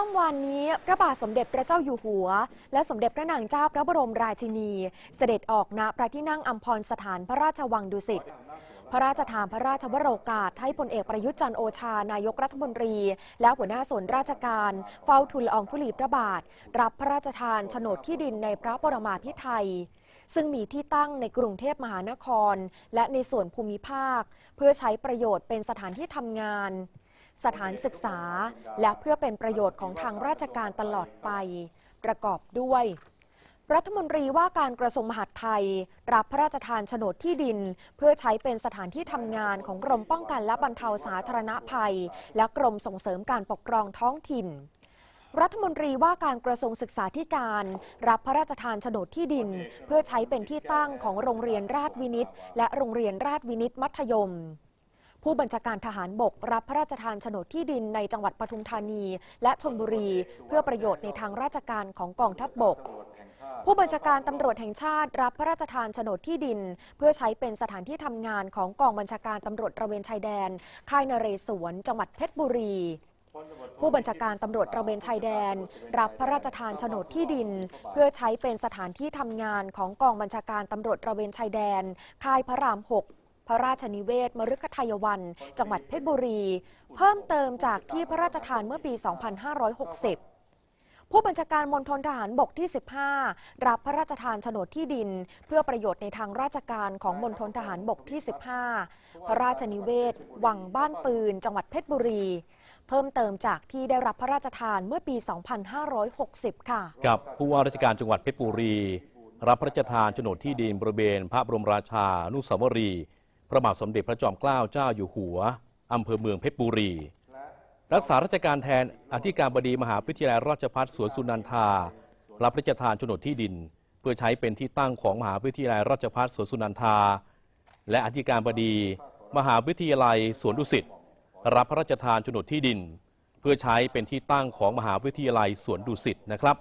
ค่ำวันนี้พระบาทสมเด็จพระเจ้าอยู่หัว และสมเด็จพระนางเจ้าพระบรมราชินี เสด็จออกณพระที่นั่งอัมพรสถานพระราชวังดุสิตพระราชทานพระราชวโรกาสให้พลเอกประยุทธ์จันโอชานายกรัฐมนตรี และหัวหน้าส่วนราชการ เฝ้าทูลละอองธุลีพระบาท รับพระราชทานโฉนดที่ดินในพระบรมาภิไธยซึ่งมีที่ตั้งในกรุงเทพมหานคร และในส่วนภูมิภาค เพื่อใช้ประโยชน์เป็นสถานที่ทำงาน สถานศึกษา และเพื่อเป็นประโยชน์ของทางราชการตลอดไป ประกอบด้วย รัฐมนตรีว่าการกระทรวงมหาดไทย รับพระราชทานโฉนดที่ดิน เพื่อใช้เป็นสถานที่ทำงานของกรมป้องกันและบรรเทาสาธารณภัย และกรมส่งเสริมการปกครองท้องถิ่นรัฐมนตรีว่าการกระทรวงศึกษาธิการ รับพระราชทานโฉนดที่ดิน เพื่อใช้เป็นที่ตั้งของโรงเรียนราชวินิต และโรงเรียนราชวินิตมัธยม ผู้บัญชาการทหารบกรับพระราชทานโฉนดที่ดินในจังหวัดปทุมธานี และชนบุรี เพื่อประโยชน์ในทางราชการของกองทัพบบก ผู้บัญชาการตำรวจแห่งชาติรับพระราชทานโฉนดที่ดิน เพื่อใช้เป็นสถานที่ทำงานของกองบัญชาการตำรวจระเวนชายแดน ค่ายนเรศวร จังหวัดเพชรบุรีผู้บัญชาการตำรวจระเวนชายแดน รับพระราชทานโฉนดที่ดิน เพื่อใช้เป็นสถานที่ทำงานของกองบัญชาการตำรวจระเวนชายแดน ค่ายพระราม 6 ระราชนิเวศมฤคทายวัน จังหวัดเพชรบุรี เพิ่มเติมจากที่พระราชทานเมื่อปี 2560ผู้บัญชาการมณฑลทหารบกที่ 15 รับพระราชทานโฉนดที่ดิน เพื่อประโยชน์ในทางราชการของมณฑลทหารบกที่ 15 พระราชนิเวศ วังบ้านปืน จังหวัดเพชรบุรี เพิ่มเติมจากที่ได้รับพระราชทานเมื่อปี 2560 ค่ะ กับผู้ว่าราชการจังหวัดเพชรบุรี รับพระราชทานโฉนดที่ดินบริเวณพระบรมราชานุสาวรีย์ พระบาทสมเด็จพระจอมเกล้าเจ้าอยู่หัวอำเภอเมืองเพชรบุรี รักษาราชการแทนอธิการบดีมหาวิทยาลัยราชภัฏสวนสุนันทา รับพระราชทานโฉนดที่ดิน เพื่อใช้เป็นที่ตั้งของมหาวิทยาลัยราชภัฏสวนสุนันทา และอธิการบดี มหาวิทยาลัยสวนดุสิตรับพระราชทานโฉนดที่ดิน เพื่อใช้เป็นที่ตั้งของมหาวิทยาลัยสวนดุสิตนะครับ